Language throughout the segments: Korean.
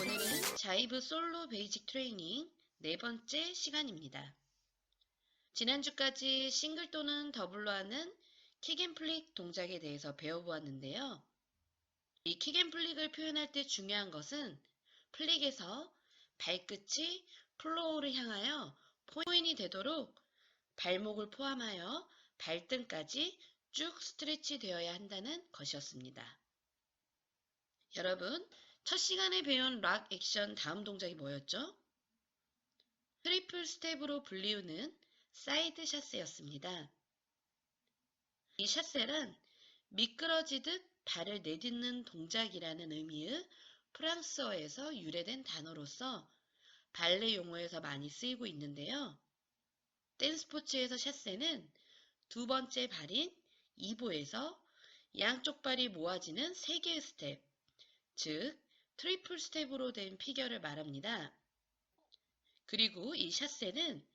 오늘은 자이브 솔로 베이직 트레이닝 네 번째 시간입니다. 지난주까지 싱글 또는 더블로 하는 킥앤플릭 동작에 대해서 배워보았는데요. 이 킥앤플릭을 표현할 때 중요한 것은 플릭에서 발끝이 플로우를 향하여 포인이 되도록 발목을 포함하여 발등까지 쭉 스트레치 되어야 한다는 것이었습니다. 여러분, 첫 시간에 배운 락 액션 다음 동작이 뭐였죠? 트리플 스텝으로 불리우는 사이드 샷세였습니다. 이 샷세란 미끄러지듯 발을 내딛는 동작이라는 의미의 프랑스어에서 유래된 단어로서 발레 용어에서 많이 쓰이고 있는데요. 댄스포츠에서 샷세는 두 번째 발인 2보에서 양쪽 발이 모아지는 세 개의 스텝, 즉 트리플 스텝으로 된 피겨를 말합니다. 그리고 이 샷세는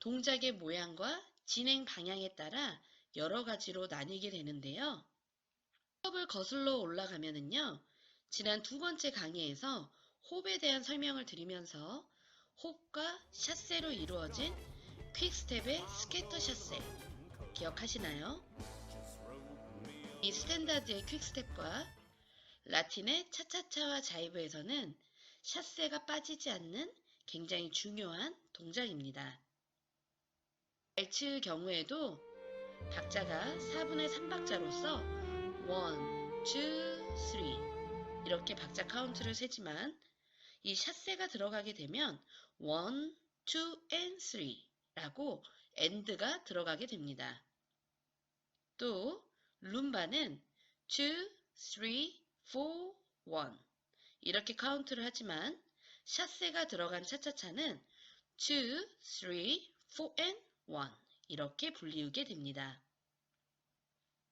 동작의 모양과 진행 방향에 따라 여러 가지로 나뉘게 되는데요. 수업을 거슬러 올라가면은요, 지난 두 번째 강의에서 홉에 대한 설명을 드리면서 홉과 샷세로 이루어진 퀵스텝의 스케터 샷세 기억하시나요? 이 스탠다드의 퀵스텝과 라틴의 차차차와 자이브에서는 샷세가 빠지지 않는 굉장히 중요한 동작입니다. 발츠의 경우에도 박자가 4분의 3박자로서 1, 2, 3 이렇게 박자 카운트를 세지만 이 샷세가 들어가게 되면 1, 2, and 3 라고 end가 들어가게 됩니다. 또 룸바는 2, 3, 4, 1 이렇게 카운트를 하지만 샷세가 들어간 차차차는 2, 3, 4 and 1 이렇게 불리우게 됩니다.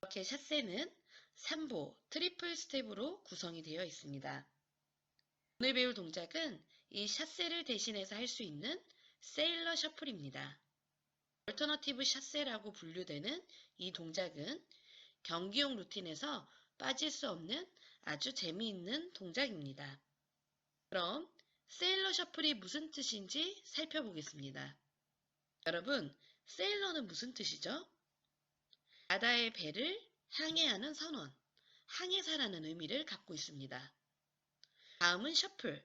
이렇게 샷세는 3보 트리플 스텝으로 구성이 되어 있습니다. 오늘 배울 동작은 이 샷세를 대신해서 할 수 있는 세일러 셔플입니다. 얼터너티브 샷세라고 분류되는 이 동작은 경기용 루틴에서 빠질 수 없는 아주 재미있는 동작입니다. 그럼 세일러 셔플이 무슨 뜻인지 살펴보겠습니다. 여러분, 세일러는 무슨 뜻이죠? 바다의 배를 항해하는 선원, 항해사라는 의미를 갖고 있습니다. 다음은 셔플.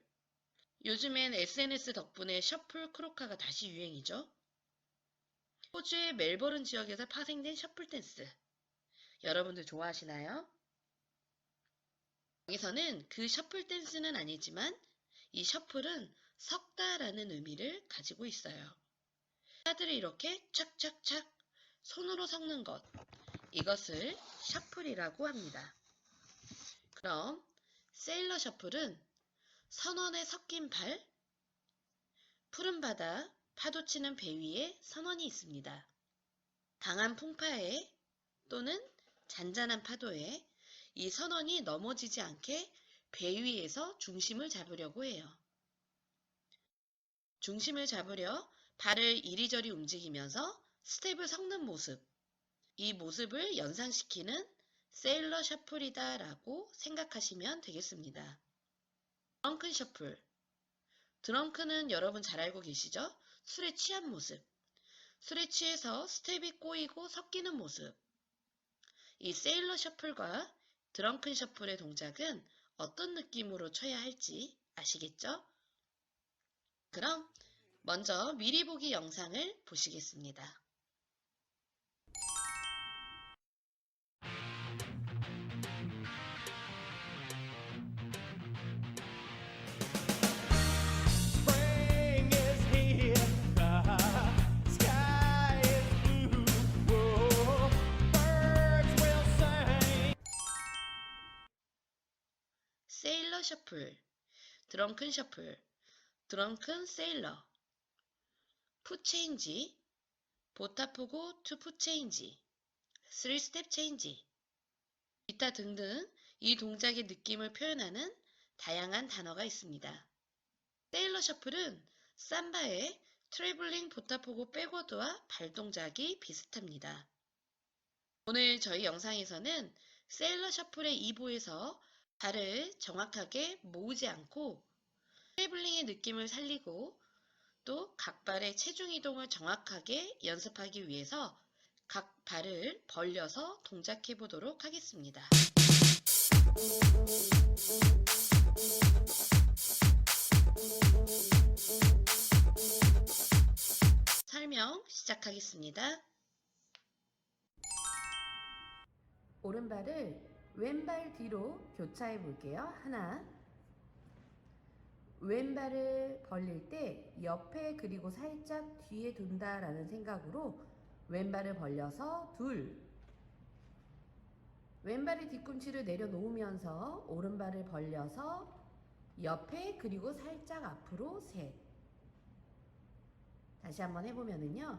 요즘엔 SNS 덕분에 셔플 크로카가 다시 유행이죠. 호주의 멜버른 지역에서 파생된 셔플 댄스. 여러분들 좋아하시나요? 여기서는 그 셔플 댄스는 아니지만 이 셔플은 섞다라는 의미를 가지고 있어요. 카드를 이렇게 착착착 손으로 섞는 것. 이것을 셔플이라고 합니다. 그럼 세일러 셔플은 선원에 섞인 발, 푸른 바다, 파도치는 배 위에 선원이 있습니다. 강한 풍파에 또는 잔잔한 파도에 이 선원이 넘어지지 않게 배 위에서 중심을 잡으려고 해요. 중심을 잡으려 발을 이리저리 움직이면서 스텝을 섞는 모습. 이 모습을 연상시키는 세일러 셔플이다 라고 생각하시면 되겠습니다. 드렁큰 셔플. 드렁큰은 여러분 잘 알고 계시죠? 술에 취한 모습. 술에 취해서 스텝이 꼬이고 섞이는 모습. 이 세일러 셔플과 드렁큰 셔플의 동작은 어떤 느낌으로 쳐야 할지 아시겠죠? 그럼 먼저 미리 보기 영상을 보시겠습니다. 셔플, 드렁큰 셔플, 드렁큰 세일러, 푸체인지, 보타프고 투 푸체인지, 쓰리 스텝 체인지, 기타 등등 이 동작의 느낌을 표현하는 다양한 단어가 있습니다. 세일러 셔플은 삼바의 트래블링 보타포고 백워드와 발 동작이 비슷합니다. 오늘 저희 영상에서는 세일러 셔플의 2부에서 발을 정확하게 모으지 않고 트래블링의 느낌을 살리고 또 각 발의 체중 이동을 정확하게 연습하기 위해서 각 발을 벌려서 동작해 보도록 하겠습니다. 설명 시작하겠습니다. 오른발을 왼발 뒤로 교차해 볼게요. 하나. 왼발을 벌릴 때 옆에 그리고 살짝 뒤에 둔다라는 생각으로 왼발을 벌려서 둘. 왼발의 뒤꿈치를 내려놓으면서 오른발을 벌려서 옆에 그리고 살짝 앞으로 셋. 다시 한번 해보면은요.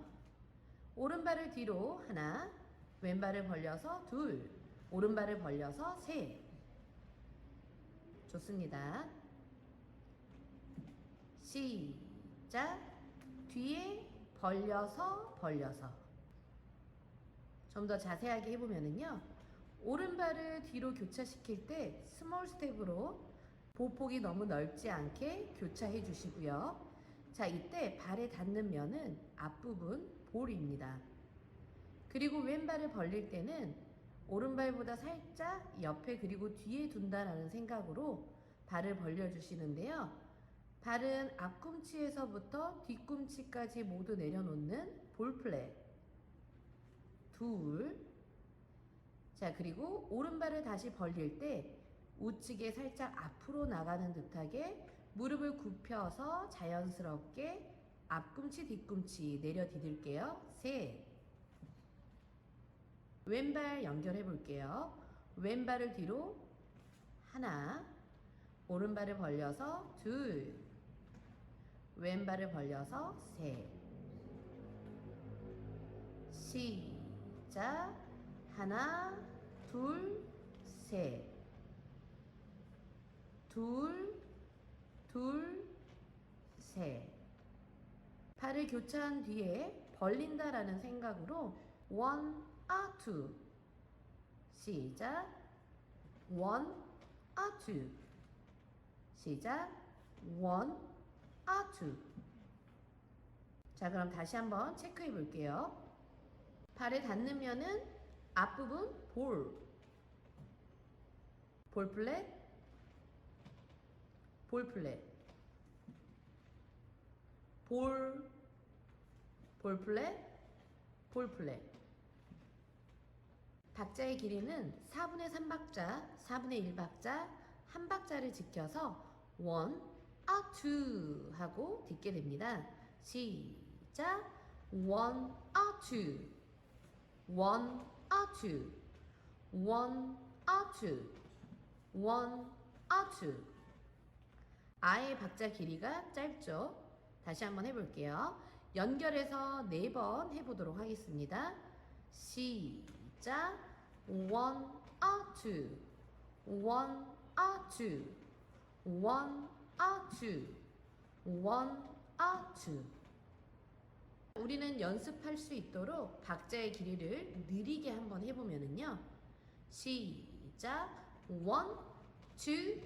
오른발을 뒤로 하나, 왼발을 벌려서 둘, 오른발을 벌려서 셋. 좋습니다. 시작. 뒤에 벌려서 벌려서. 좀 더 자세하게 해보면은요. 오른발을 뒤로 교차시킬 때 스몰 스텝으로 보폭이 너무 넓지 않게 교차해 주시고요. 자, 이때 발에 닿는 면은 앞부분 볼입니다. 그리고 왼발을 벌릴 때는 오른발보다 살짝 옆에 그리고 뒤에 둔다라는 생각으로 발을 벌려 주시는데요. 발은 앞꿈치에서부터 뒤꿈치까지 모두 내려놓는 볼 플랫. 둘. 자, 그리고 오른발을 다시 벌릴 때 우측에 살짝 앞으로 나가는 듯하게 무릎을 굽혀서 자연스럽게 앞꿈치 뒤꿈치 내려 디딜게요. 셋. 왼발 연결해 볼게요. 왼발을 뒤로 하나, 오른발을 벌려서 둘, 왼발을 벌려서 셋. 시작. 하나, 둘, 셋. 둘, 둘, 셋. 팔을 교차한 뒤에 벌린다라는 생각으로 one, a two. 시작. one, a two. 시작. one, a two. 자, 그럼 다시 한번 체크해 볼게요. 발에 닿는 앞부분 볼. 볼 플랫. 볼 플랫. 볼, 볼 플랫, 볼 플랫. 박자의 길이는 4분의 3박자, 4분의 1박자, 한 박자를 지켜서 원, 아, 투 하고 딛게 됩니다. 시작. 원, 아, 투. 원, 아, 투. 원, 아, 투. 원, 아, 투. 아의 박자 길이가 짧죠? 다시 한번 해볼게요. 연결해서 네 번 해보도록 하겠습니다. 시작. One, a two, one, a two, one, a two, one, a two. 우리는 연습할 수 있도록 박자의 길이를 느리게 한번 해보면은요. 시작. one, two,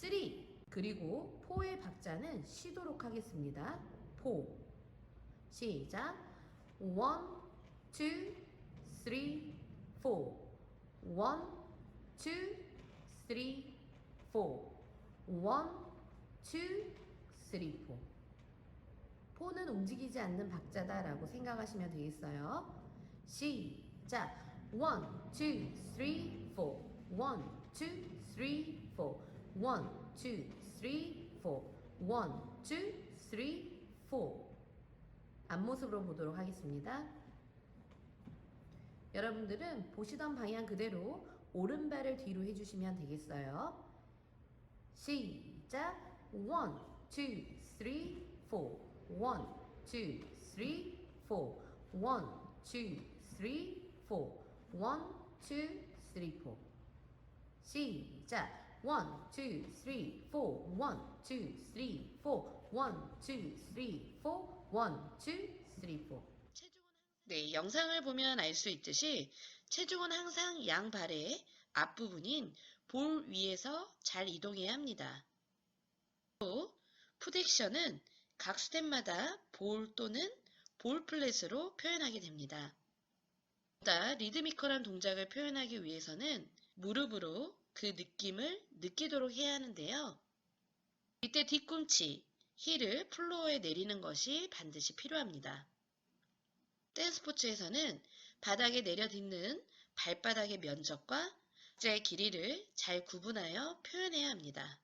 three. 그리고 포의 박자는 쉬도록 하겠습니다. 포. 시작. one, two, three, four. One, two, three, four. one, two, three, four. 포는 움직이지 않는 박자다라고 생각하시면 되겠어요. 시작. one, two, three, four. one, two, three, four. one, two, three, four. one, two, three, four. 앞모습으로 보도록 하겠습니다. 여러분들은 보시던 방향 그대로 오른발을 뒤로 해주시면 되겠어요. 시작. one, two, three, four. one, two, three, four. one, two, three, four. one, two, three, four. 시작. one, two, three, four, one, two, three, four, one, two, three, four, one, two, three, four. 네, 영상을 보면 알 수 있듯이 체중은 항상 양 발의 앞부분인 볼 위에서 잘 이동해야 합니다. 또 풋액션은 각 스텝마다 볼 또는 볼 플랫으로 표현하게 됩니다. 보다 리드미컬한 동작을 표현하기 위해서는 무릎으로 그 느낌을 느끼도록 해야 하는데요. 이때 뒤꿈치, 힐을 플로어에 내리는 것이 반드시 필요합니다. 댄스 스포츠에서는 바닥에 내려딛는 발바닥의 면적과 박자의 길이를 잘 구분하여 표현해야 합니다.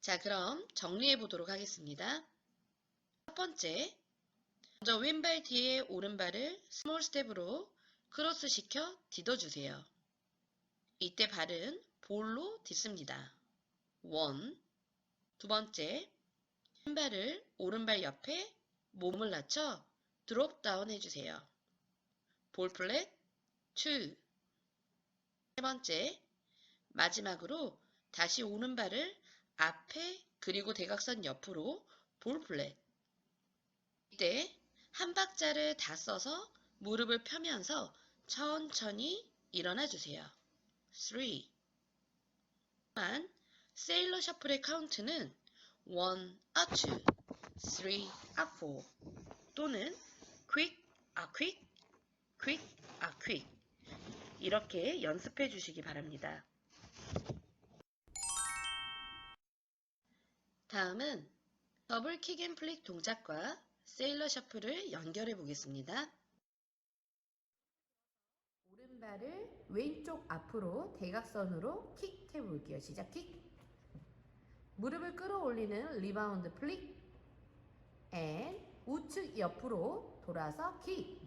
자, 그럼 정리해 보도록 하겠습니다. 첫 번째, 먼저 왼발 뒤에 오른발을 스몰 스텝으로 크로스 시켜 디뎌주세요. 이때 발은 볼로 딛습니다. 원. 두 번째, 왼발을 오른발 옆에 몸을 낮춰 드롭 다운 해주세요. 볼 플랫 2. 세 번째, 마지막으로 다시 오른발을 앞에 그리고 대각선 옆으로 볼 플랫. 이때 한 박자를 다 써서 무릎을 펴면서 천천히 일어나 주세요. 3. 만 세일러 셔플의 카운트는 1, 아 2, 3, 아4 또는 quick, 아 quick, quick, 아 quick 이렇게 연습해 주시기 바랍니다. 다음은 더블 킥앤 플릭 동작과 세일러 셔플을 연결해 보겠습니다. 오른발을 왼쪽 앞으로 대각선으로 킥 해볼게요. 시작 킥. 무릎을 끌어올리는 리바운드 플릭. 앤 우측 옆으로 돌아서 킥.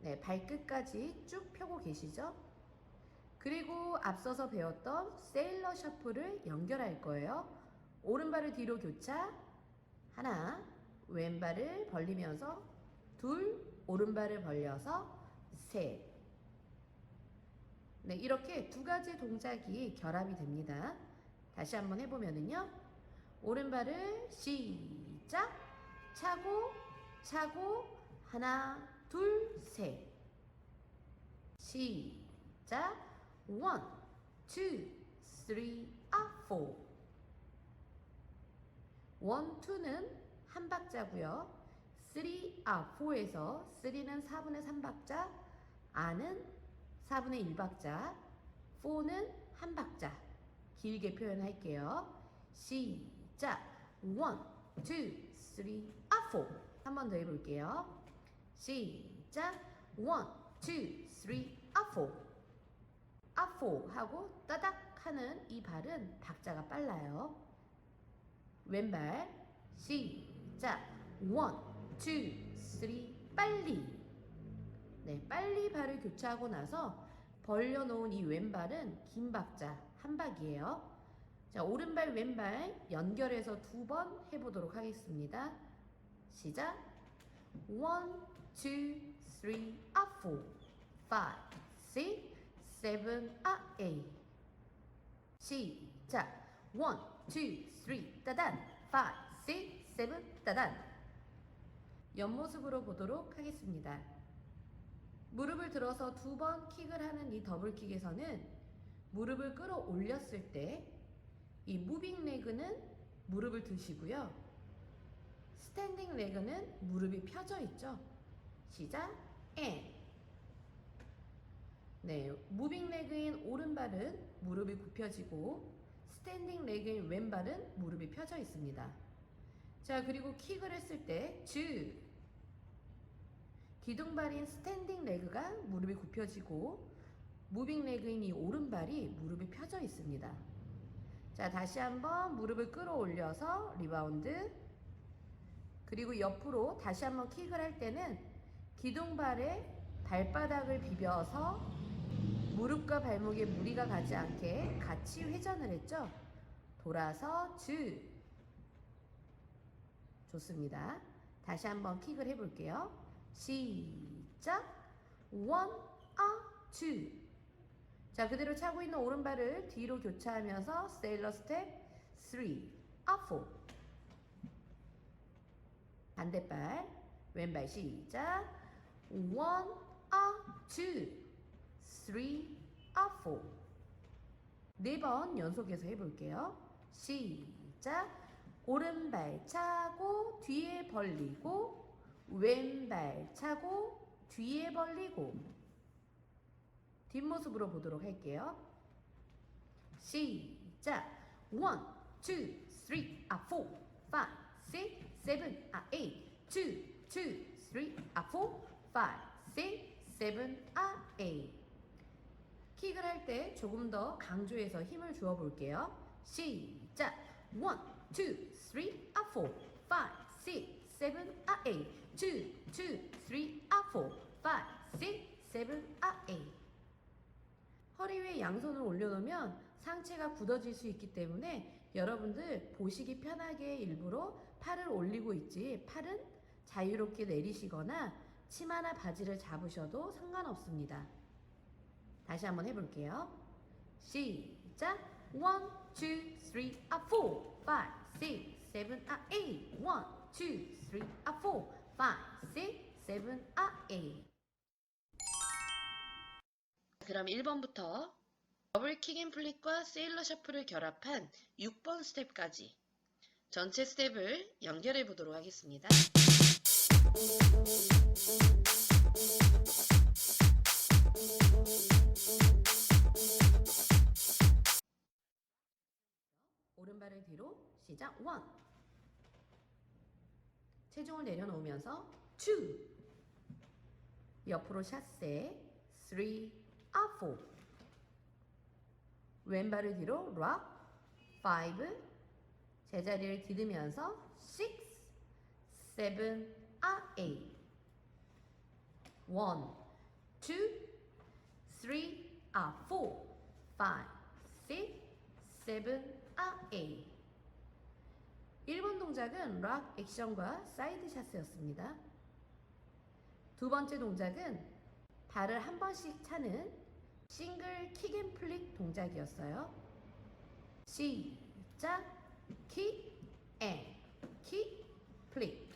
네, 발끝까지 쭉 펴고 계시죠? 그리고 앞서서 배웠던 세일러 셔플을 연결할 거예요. 오른발을 뒤로 교차. 하나, 왼발을 벌리면서 둘, 오른발을 벌려서 셋. 네, 이렇게 두 가지 동작이 결합이 됩니다. 다시 한번 해보면은요. 오른발을 시작. 차고, 차고, 하나, 둘, 셋. 시작. 원, 투, 쓰리, 아, 포. 원, 투는 한 박자고요. 쓰리, 아, 포에서 쓰리는 4분의 3박자, 아는 4분의 1박자, 4는 한 박자. 길게 표현할게요. 시작. 1, 2, 3, 아, 4. 한 번 더 해볼게요. 시작. 1, 2, 3, 아, 4. 아, 4 하고 따닥 하는 이 발은 박자가 빨라요. 왼발 시작. 1, 2, 3, 빨리. 네, 빨리 발을 교차하고 나서 벌려놓은 이 왼발은 긴 박자 한 박이에요. 자, 오른발 왼발 연결해서 두 번 해보도록 하겠습니다. 시작. 1, 2, 3, 아, 4, 5, 6, 7, 아, 8. 시작. 1, 2, 3, 따단. 5, 6, 7, 따단. 옆모습으로 보도록 하겠습니다. 무릎을 들어서 두 번 킥을 하는 이 더블킥에서는 무릎을 끌어올렸을 때 이 무빙 레그는 무릎을 드시고요. 스탠딩 레그는 무릎이 펴져 있죠. 시작. 앤. 네, 무빙 레그인 오른발은 무릎이 굽혀지고 스탠딩 레그인 왼발은 무릎이 펴져 있습니다. 자, 그리고 킥을 했을 때 주. 기둥발인 스탠딩 레그가 무릎이 굽혀지고 무빙 레그인 이 오른발이 무릎이 펴져 있습니다. 자, 다시 한번 무릎을 끌어올려서 리바운드. 그리고 옆으로 다시 한번 킥을 할 때는 기둥발에 발바닥을 비벼서 무릎과 발목에 무리가 가지 않게 같이 회전을 했죠. 돌아서 주. 좋습니다. 다시 한번 킥을 시작. One, a, two. 자, 그대로 차고 있는 오른발을 뒤로 교차하면서 세일러 스텝 3, 아 4. 반대발 왼발 시작. 1, 아 2, 3, 아 4. 네번 연속해서 해볼게요. 시작. 오른발 차고 뒤에 벌리고 왼발 차고 뒤에 벌리고 뒷모습으로 보도록 할게요. 시작. 1, 2, 3, 아 4, 5, 6, 7, 아 8, 2, 2, 3, 아 4, 5, 6, 7, 아 8. 킥을 할 때 조금 더 강조해서 힘을 주어 볼게요. 시작. 1, 2, 3, 아 4, 5, 6, 7, 아 8, 2, 2, 3, 아 4, 5, 6, 7, 아 8. 허리 위에 양손을 올려놓으면 상체가 굳어질 수 있기 때문에 여러분들 보시기 편하게 일부러 팔을 올리고 있지 팔은 자유롭게 내리시거나 치마나 바지를 잡으셔도 상관없습니다. 다시 한번 해볼게요. 시작. 1, 2, 3, 아 4, 5, 6, 7, 아 8. 1, 2, 3, 아 4, 5, 6, 7, 아 8. 그럼 1번부터 더블 킥앤 플릿과 세일러 셔플을 결합한 6번 스텝까지 전체 스텝을 연결해 보도록 하겠습니다. 오른발을 뒤로 시작. 1 체중을 내려놓으면서 2 옆으로 샷세. 3 아 4 왼발을 뒤로 락. 5 제자리를 디디면서 6 7아8 1 2 3아4 5 6 7아8 1번 동작은 락 액션과 사이드 샷이었습니다. 두 번째 동작은 발을 한 번씩 차는 싱글 킥앤 플릭 동작이었어요. 시작 킥, 앤, 킥, 플릭,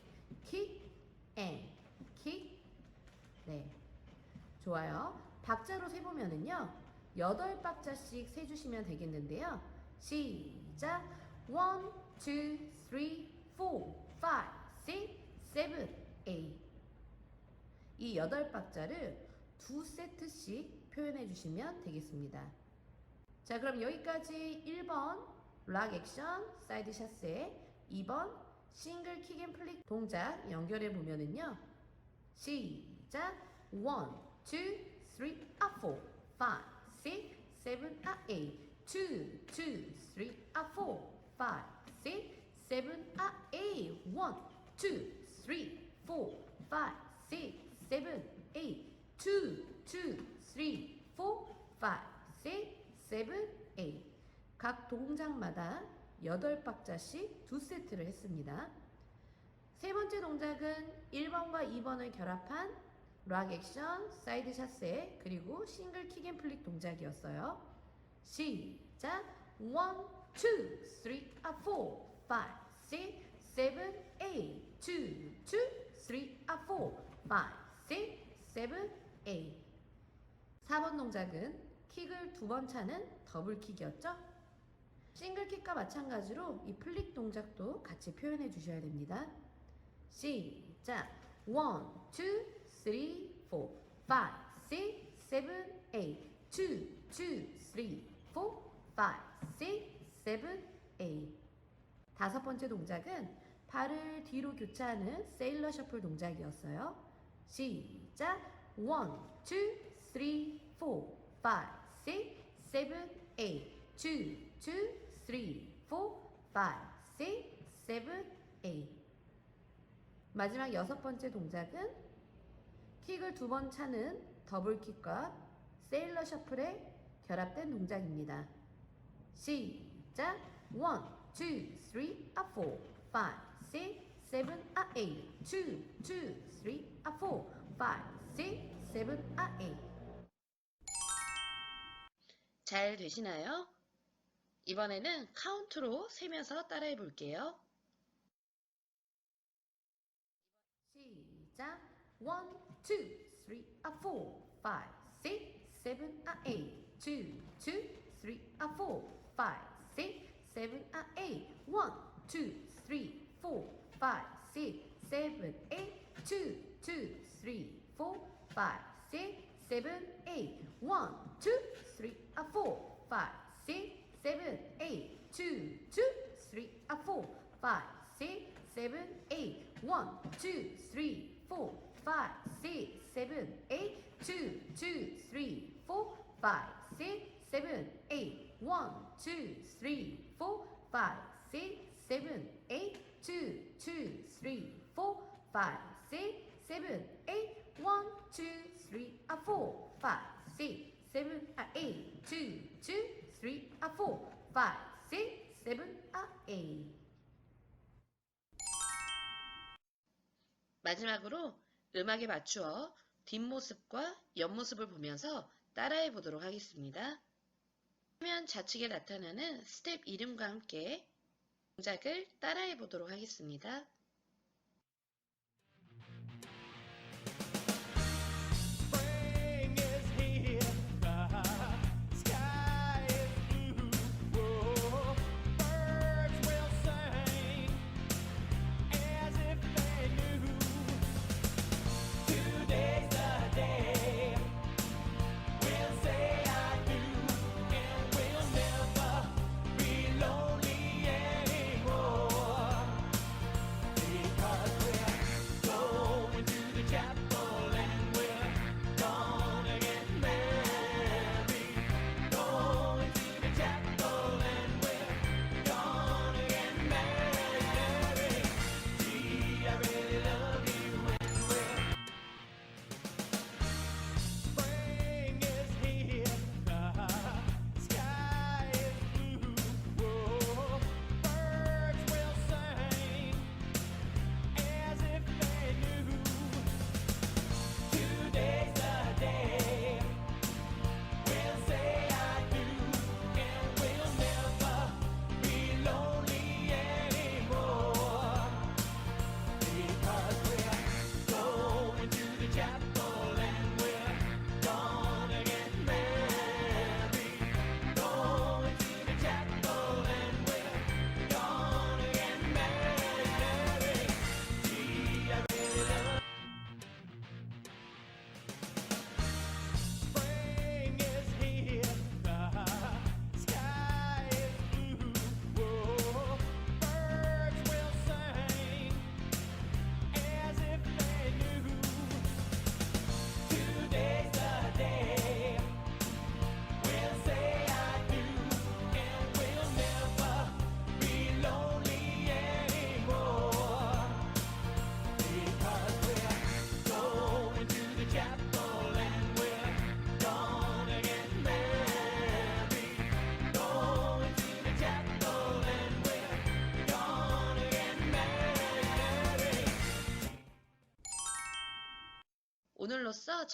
킥, 앤, 킥. 네, 좋아요. 박자로 세보면은요, 여덟 박자씩 세주시면 되겠는데요. 시작. 1, 2, 3, 4, 5, 6, 7, 8. 이 여덟 박자를 두 세트씩 표현해 주시면 되겠습니다. 자, 그럼 여기까지 1번 락 액션 사이드 샷세 2번 싱글 킥앤 플릭 동작 연결해 보면은요. 시작. 1, 2, 3, 아 4, 5, 6, 7, 아 8. 2, 2, 3, 아 4, 5, 6, 7, 아 8. 1, 2, 3, 4, 5, 6, 7, 8. 2, 2, 3, 4, 5, 6, 7, 8. 각 동작마다 8박자씩 두 세트를 했습니다. 세 번째 동작은 1번과 2번을 결합한 락 액션, 사이드 샷세, 그리고 싱글 킥앤 플릭 동작이었어요. 시작! 1, 2, 3, 아, 4, 5, 6, 7, 8. 2, 2, 3, 아, 4, 5, 6, 7, 8. 4번 동작은 킥을 두 번 차는 더블 킥이었죠? 싱글 킥과 마찬가지로 이 플릭 동작도 같이 표현해 주셔야 됩니다. 시작! 1, 2, 3, 4, 5, 6, 7, 8. 2, 2, 3, 4, 5, 6, 7, 8. 다섯 번째 동작은 발을 뒤로 교차하는 세일러 셔플 동작이었어요. 시작! 1, 2, 3, 4, 5, 6, 7, 8. 2, 2, 3, 4, 5, 6, 7, 8. 마지막 여섯 번째 동작은 킥을 두 번 차는 더블 킥과 세일러 셔플의 결합된 동작입니다. 시작! 1, 2, 3, 아 4, 5, 6, 7, 아 8. 2, 2, 3, 아 4, 5, 6, 7, 아 8. 잘 되시나요? 이번에는 카운트로 세면서 따라해 볼게요. 시작! 1, 2, 3, 4, 5, 6, 7, 8 2, 2, 3, 4, 5, 6, 7, 8 1, 2, 3, 4, 5, 6, 7, 8 2, 2, 3, 4, 5, 6, 7, 8 1, 2, 3, 4, 5, 6, seven, eight. Two, two, three, a four, five, six, seven, eight. One, two, three, four, five, six, seven, eight. Two, two, three, four, five, six, seven, eight. One, two, three, four, five, six, seven, eight. Two, two, three, four, five, six, seven, eight. One, two, three, a four, five, six, seven, a eight. Two, two, three, a four, five, six, seven, a eight. 마지막으로 음악에 맞추어 뒷모습과 옆모습을 보면서 따라해 보도록 하겠습니다. 화면 좌측에 나타나는 스텝 이름과 함께 동작을 따라해 보도록 하겠습니다.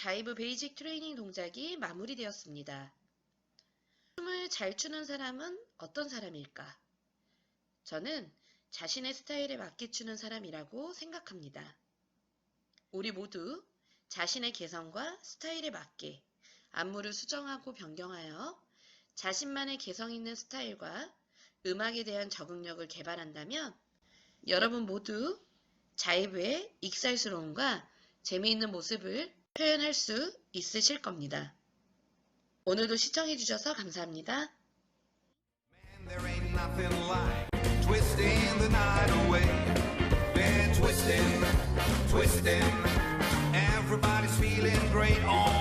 자이브 베이직 트레이닝 동작이 마무리되었습니다. 춤을 잘 추는 사람은 어떤 사람일까? 저는 자신의 스타일에 맞게 추는 사람이라고 생각합니다. 우리 모두 자신의 개성과 스타일에 맞게 안무를 수정하고 변경하여 자신만의 개성 있는 스타일과 음악에 대한 적응력을 개발한다면 여러분 모두 자이브의 익살스러움과 재미있는 모습을 표현할 수 있으실 겁니다. 오늘도 시청해 주셔서 감사합니다. Man,